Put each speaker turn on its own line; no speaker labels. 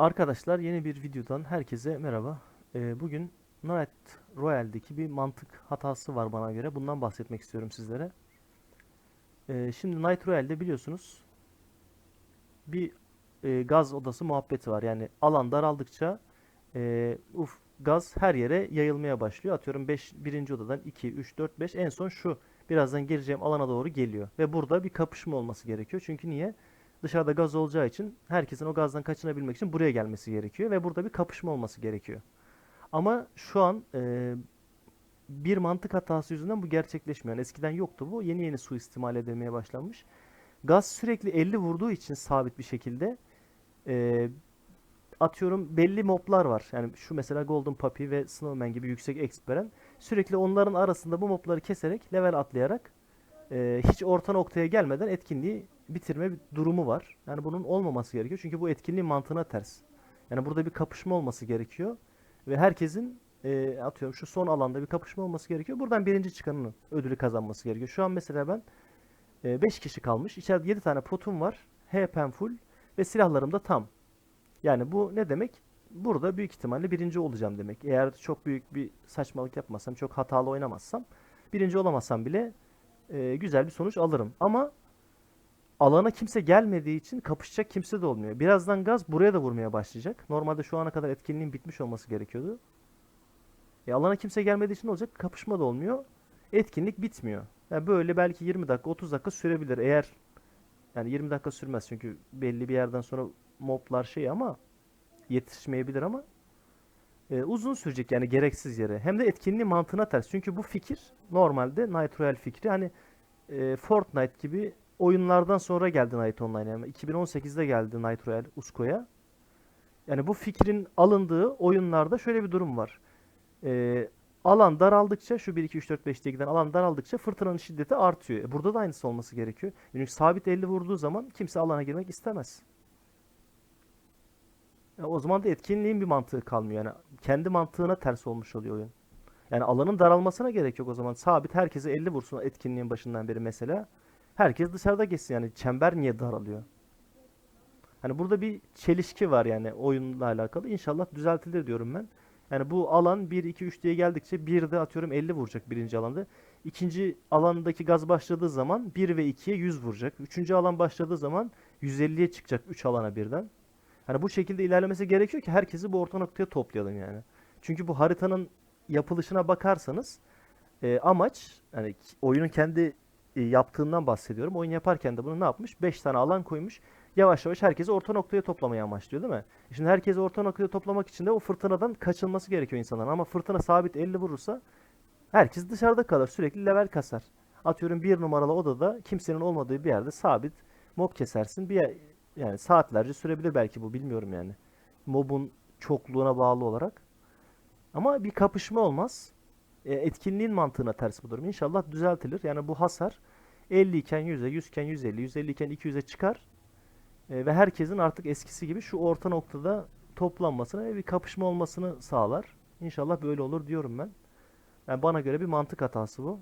Arkadaşlar yeni bir videodan herkese merhaba. Ee, bugün Night Royale'deki bir mantık hatası var bana göre. Bundan bahsetmek istiyorum sizlere. Ee, şimdi Night Royale'de biliyorsunuz bir e, gaz odası muhabbeti var. Yani alan daraldıkça e, uf, gaz her yere yayılmaya başlıyor. Atıyorum 5 birinci odadan 2, 3, 4, 5 en son şu birazdan gireceğim alana doğru geliyor. Ve burada bir kapışma olması gerekiyor. Çünkü niye? Dışarıda gaz olacağı için herkesin o gazdan kaçınabilmek için buraya gelmesi gerekiyor ve burada bir kapışma olması gerekiyor. Ama şu an e, bir mantık hatası yüzünden bu gerçekleşmiyor. Yani eskiden yoktu bu. Yeni yeni suistimal edilmeye başlanmış. Gaz sürekli 50 vurduğu için sabit bir şekilde e, atıyorum belli moblar var. Yani şu mesela Golden Puppy ve Snowman gibi yüksek exp veren sürekli onların arasında bu mobları keserek level atlayarak e, hiç orta noktaya gelmeden etkinliği bitirme bir durumu var. Yani bunun olmaması gerekiyor. Çünkü bu etkinliğin mantığına ters. Yani burada bir kapışma olması gerekiyor. Ve herkesin e, atıyorum şu son alanda bir kapışma olması gerekiyor. Buradan birinci çıkanın ödülü kazanması gerekiyor. Şu an mesela ben 5 kişi kalmış. İçeride 7 tane potum var. HP'm full ve silahlarım da tam. Yani bu ne demek? Burada büyük ihtimalle birinci olacağım demek. Eğer çok büyük bir saçmalık yapmazsam, çok hatalı oynamazsam, birinci olamazsam bile e, güzel bir sonuç alırım. Ama alana kimse gelmediği için kapışacak kimse de olmuyor. Birazdan gaz buraya da vurmaya başlayacak. Normalde şu ana kadar etkinliğin bitmiş olması gerekiyordu. E, alana kimse gelmediği için olacak? Kapışma da olmuyor. Etkinlik bitmiyor. Yani böyle belki 20 dakika 30 dakika sürebilir. Eğer yani 20 dakika sürmez çünkü belli bir yerden sonra moblar şey ama yetişmeyebilir ama e, uzun sürecek yani gereksiz yere. Hem de etkinliğin mantığına ters. Çünkü bu fikir normalde Night Royale fikri hani e, Fortnite gibi oyunlardan sonra geldi Night Online. Yani 2018'de geldi Night Royale Usko'ya. Yani bu fikrin alındığı oyunlarda şöyle bir durum var. E, alan daraldıkça şu 1 2 3 4 5 diye giden alan daraldıkça fırtınanın şiddeti artıyor. E, burada da aynısı olması gerekiyor. Çünkü sabit 50 vurduğu zaman kimse alana girmek istemez. Ya o zaman da etkinliğin bir mantığı kalmıyor. Yani kendi mantığına ters olmuş oluyor oyun. Yani alanın daralmasına gerek yok o zaman. Sabit herkese 50 vursun etkinliğin başından beri mesela. Herkes dışarıda geçsin yani. Çember niye daralıyor? Hani burada bir çelişki var yani oyunla alakalı. İnşallah düzeltilir diyorum ben. Yani bu alan 1, 2, 3 diye geldikçe bir de atıyorum 50 vuracak birinci alanda. İkinci alandaki gaz başladığı zaman 1 ve 2'ye 100 vuracak. Üçüncü alan başladığı zaman 150'ye çıkacak 3 alana birden. Hani bu şekilde ilerlemesi gerekiyor ki herkesi bu orta noktaya toplayalım yani. Çünkü bu haritanın yapılışına bakarsanız e, amaç hani oyunun kendi e, yaptığından bahsediyorum. Oyun yaparken de bunu ne yapmış? 5 tane alan koymuş. Yavaş yavaş herkesi orta noktaya toplamayı amaçlıyor değil mi? E Şimdi herkesi orta noktaya toplamak için de o fırtınadan kaçılması gerekiyor insanların. Ama fırtına sabit 50 vurursa herkes dışarıda kalır. Sürekli level kasar. Atıyorum bir numaralı odada kimsenin olmadığı bir yerde sabit mob kesersin. Bir yani saatlerce sürebilir belki bu bilmiyorum yani. Mobun çokluğuna bağlı olarak. Ama bir kapışma olmaz. E, etkinliğin mantığına ters bu durum. İnşallah düzeltilir. Yani bu hasar 50 iken 100'e, 100 iken 150, 150 iken 200'e çıkar. E, ve herkesin artık eskisi gibi şu orta noktada toplanmasına ve bir kapışma olmasını sağlar. İnşallah böyle olur diyorum ben. Yani bana göre bir mantık hatası bu.